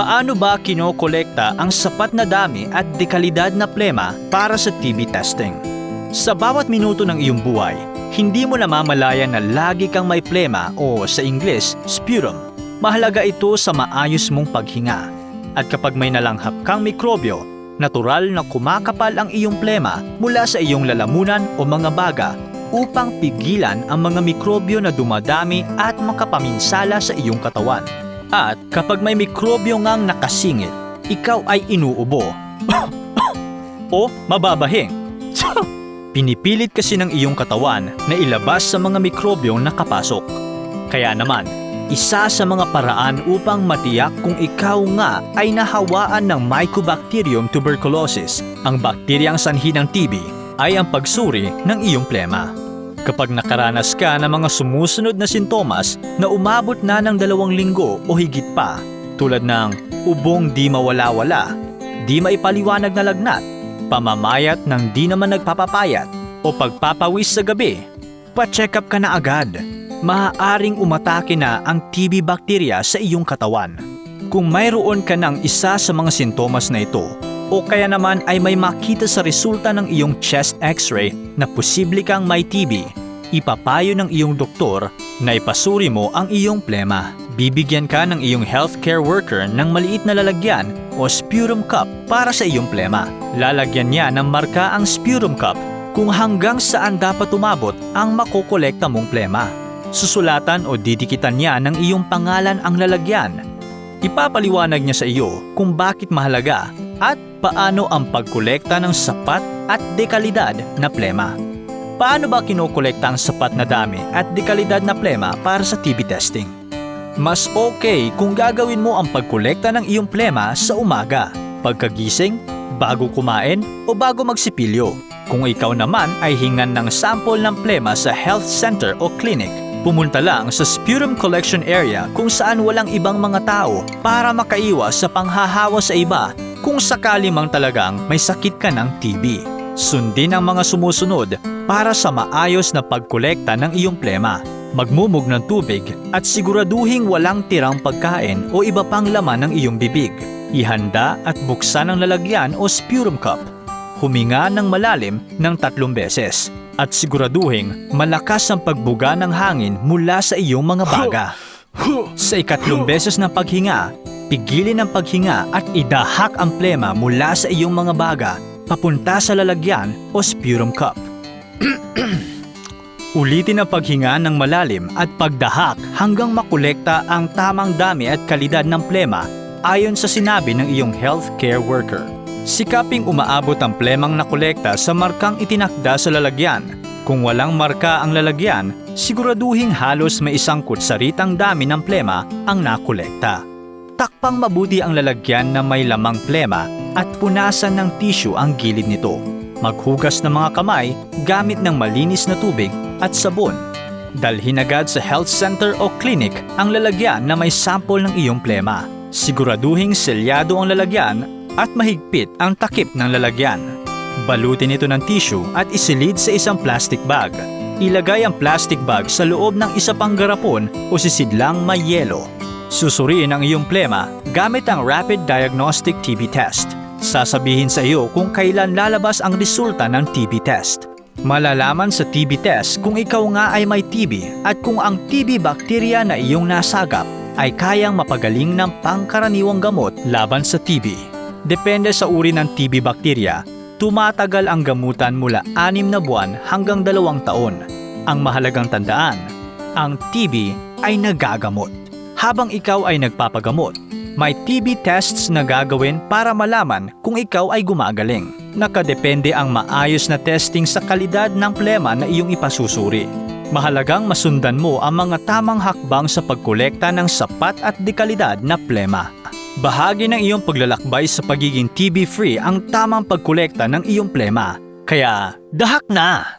Paano ba kinokolekta ang sapat na dami at dekalidad na plema para sa TB testing? Sa bawat minuto ng iyong buhay, hindi mo namamalayan na lagi kang may plema o sa Ingles, sputum. Mahalaga ito sa maayos mong paghinga. At kapag may nalanghap kang mikrobyo, natural na kumakapal ang iyong plema mula sa iyong lalamunan o mga baga upang pigilan ang mga mikrobyo na dumadami at makapaminsala sa iyong katawan. At kapag may mikrobyo ngang nakasingit, ikaw ay inuubo. o mababahing. Pinipilit kasi ng iyong katawan na ilabas sa mga mikrobyong nakapasok. Kaya naman, isa sa mga paraan upang matiyak kung ikaw nga ay nahawaan ng Mycobacterium tuberculosis, ang bakteryang sanhi ng TB, ay ang pagsuri ng iyong plema. Kapag nakaranas ka ng mga sumusunod na sintomas na umabot na ng dalawang linggo o higit pa, tulad ng ubong di mawala-wala, di maipaliwanag na lagnat, pamamayat ng di naman nagpapapayat, o pagpapawis sa gabi, pa-check up ka na agad. Maaaring umatake na ang TB bakterya sa iyong katawan. Kung mayroon ka ng isa sa mga sintomas na ito, o kaya naman ay may makita sa resulta ng iyong chest x-ray na posible kang may TB, ipapayo ng iyong doktor na ipasuri mo ang iyong plema. Bibigyan ka ng iyong healthcare worker ng maliit na lalagyan o sputum cup para sa iyong plema. Lalagyan niya ng marka ang sputum cup kung hanggang saan dapat umabot ang makokolekta mong plema. Susulatan o didikitan niya ng iyong pangalan ang lalagyan. Ipapaliwanag niya sa iyo kung bakit mahalaga at paano ang pagkolekta ng sapat at dekalidad na plema. Paano ba kinokolekta ang sapat na dami at dekalidad na plema para sa TB testing? Mas okay kung gagawin mo ang pagkolekta ng iyong plema sa umaga, pagkagising, bago kumain o bago magsipilyo. Kung ikaw naman ay hingan ng sample ng plema sa health center o clinic, pumunta lang sa sputum collection area kung saan walang ibang mga tao para makaiwas sa panghahawa sa iba kung sakali mang talagang may sakit ka ng TB. Sundin ang mga sumusunod para sa maayos na pagkolekta ng iyong plema. Magmumog ng tubig at siguraduhing walang tirang pagkain o iba pang laman ng iyong bibig. Ihanda at buksan ang lalagyan o sputum cup. Huminga ng malalim ng tatlong beses at siguraduhin malakas ang pagbuga ng hangin mula sa iyong mga baga. Sa ikatlong beses na paghinga, pigilin ang paghinga at idahak ang plema mula sa iyong mga baga papunta sa lalagyan o sputum cup. Ulitin ang paghinga ng malalim at pagdahak hanggang makolekta ang tamang dami at kalidad ng plema ayon sa sinabi ng iyong healthcare worker. Sikaping umaabot ang plemang nakolekta sa markang itinakda sa lalagyan. Kung walang marka ang lalagyan, siguraduhing halos may isang kutsaritang dami ng plema ang nakolekta. Takpang mabuti ang lalagyan na may lamang plema at punasan ng tissue ang gilid nito. Maghugas ng mga kamay gamit ng malinis na tubig at sabon. Dalhin agad sa health center o clinic ang lalagyan na may sample ng iyong plema. Siguraduhing selyado ang lalagyan at mahigpit ang takip ng lalagyan. Balutin ito ng tissue at isilid sa isang plastic bag. Ilagay ang plastic bag sa loob ng isa pang garapon o sisidlang may yelo. Susuriin ang iyong plema gamit ang Rapid Diagnostic TB Test. Sasabihin sa iyo kung kailan lalabas ang resulta ng TB test. Malalaman sa TB test kung ikaw nga ay may TB at kung ang TB bakterya na iyong nasagap ay kayang mapagaling ng pangkaraniwang gamot laban sa TB. Depende sa uri ng TB bakterya, tumatagal ang gamutan mula 6 na buwan hanggang 2 taon. Ang mahalagang tandaan, ang TB ay nagagamot. Habang ikaw ay nagpapagamot, may TB tests na gagawin para malaman kung ikaw ay gumagaling. Nakadepende ang maayos na testing sa kalidad ng plema na iyong ipasusuri. Mahalagang masundan mo ang mga tamang hakbang sa pagkolekta ng sapat at dekalidad na plema. Bahagi ng iyong paglalakbay sa pagiging TB-free ang tamang pagkolekta ng iyong plema. Kaya, dahak na!